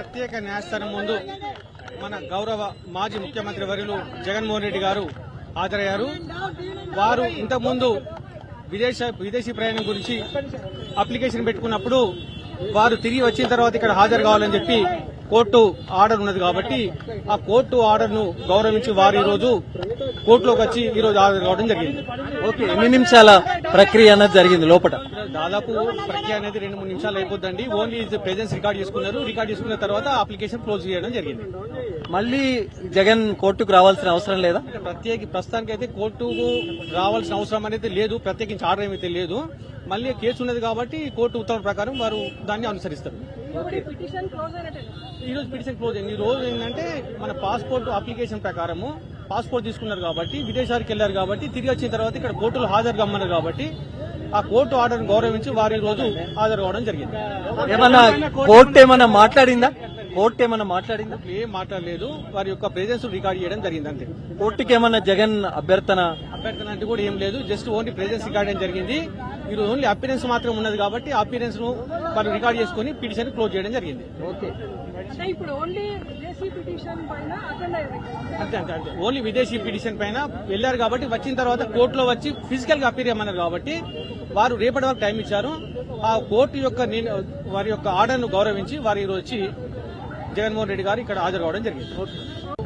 ప్రత్యేక న్యాయస్థానం ముందు మన గౌరవ మాజీ ముఖ్యమంత్రి వర్యులు జగన్మోహన్ రెడ్డి గారు హాజరయ్యారు. వారు ఇంతకుముందు విదేశ విదేశీ ప్రయాణం గురించి అప్లికేషన్ పెట్టుకున్నప్పుడు వారు తిరిగి వచ్చిన తర్వాత ఇక్కడ హాజరు కావాలని చెప్పి కోర్టు ఆర్డర్ ఉన్నది కాబట్టి ఆ కోర్టు ఆర్డర్ను గౌరవించి వారు ఈ రోజు కోర్టులోకి వచ్చి ఈ రోజు హాజరు కావడం జరిగింది. ఓకే ఎన్ని నిమిషాల ప్రక్రియ అన్నది జరిగింది లోపల. దాదాపు ప్రక్రియ అనేది రెండు మూడు నిమిషాలు అయిపోద్దండి. ఓన్లీ ప్రెజెన్స్ రికార్డ్ చేసుకున్నారు. రికార్డ్ చేసుకున్న తర్వాత అప్లికేషన్ క్లోజ్ చేయడం జరిగింది. మళ్ళీ జగన్ కోర్టుకు రావాల్సిన అవసరం లేదా? ప్రత్యేక ప్రస్తుతానికి అయితే కోర్టుకు రావాల్సిన అవసరం అనేది లేదు. ప్రత్యేకించి ఆర్డర్ ఏమైతే లేదు. మళ్ళీ కేసు ఉన్నది కాబట్టి కోర్టు ఉత్తర్వుల ప్రకారం వారు దాన్ని అనుసరిస్తారు. పిటిషన్ క్లోజ్ అయినట్టే ఈ రోజు పిటిషన్ క్లోజ్ అయింది. ఈ రోజు ఏంటంటే మన పాస్పోర్ట్ అప్లికేషన్ ప్రకారము పాస్పోర్ట్ తీసుకున్నారు కాబట్టి విదేశాలకు వెళ్ళారు కాబట్టి తిరిగి వచ్చిన తర్వాత ఇక్కడ కోర్టులో హాజరు కమ్మన్నారు కాబట్టి ఆ కోర్టు ఆర్డర్ గౌరవించి వారి రోజు హాజరు కావడం జరిగింది. ఏమన్నా కోర్టు ఏమన్నా మాట్లాడిందా? కోర్టు ఏమన్నా మాట్లాడిందా ఏం మాట్లాడలేదు. వారి యొక్క ప్రెజెన్స్ రికార్డ్ చేయడం జరిగింది అంతే కోర్టుకి ఏమన్నా జగన్ అభ్యర్థన? అభ్యర్థన అంటే కూడా ఏం లేదు. జస్ట్ ఓన్లీ ప్రెజెన్స్ రికార్డ్ చేయడం జరిగింది. ఈ రోజు ఓన్లీ అపీరెన్స్ మాత్రం ఉన్నది కాబట్టి అపీరెన్స్ను వాళ్ళు రికార్డ్ చేసుకుని పిటిషన్ క్లోజ్ చేయడం జరిగింది. అంటే ఇప్పుడు ఓన్లీ విదేశీ పిటిషన్ పైన అటెండ్ అయ్యారు. అంతే అంతే అంతే. ఓన్లీ విదేశీ పిటిషన్ పైన వెళ్ళారు కాబట్టి వచ్చిన తర్వాత కోర్టులో వచ్చి ఫిజికల్గా అపీర్ చేయమన్నారు కాబట్టి వారు రేపటి వరకు టైం ఇచ్చారు. ఆ కోర్టు యొక్క వారి యొక్క ఆర్డర్ను గౌరవించి వారు ఈ రోజు వచ్చి జగన్మోహన్ రెడ్డి గారు ఇక్కడ హాజరు కావడం జరిగింది.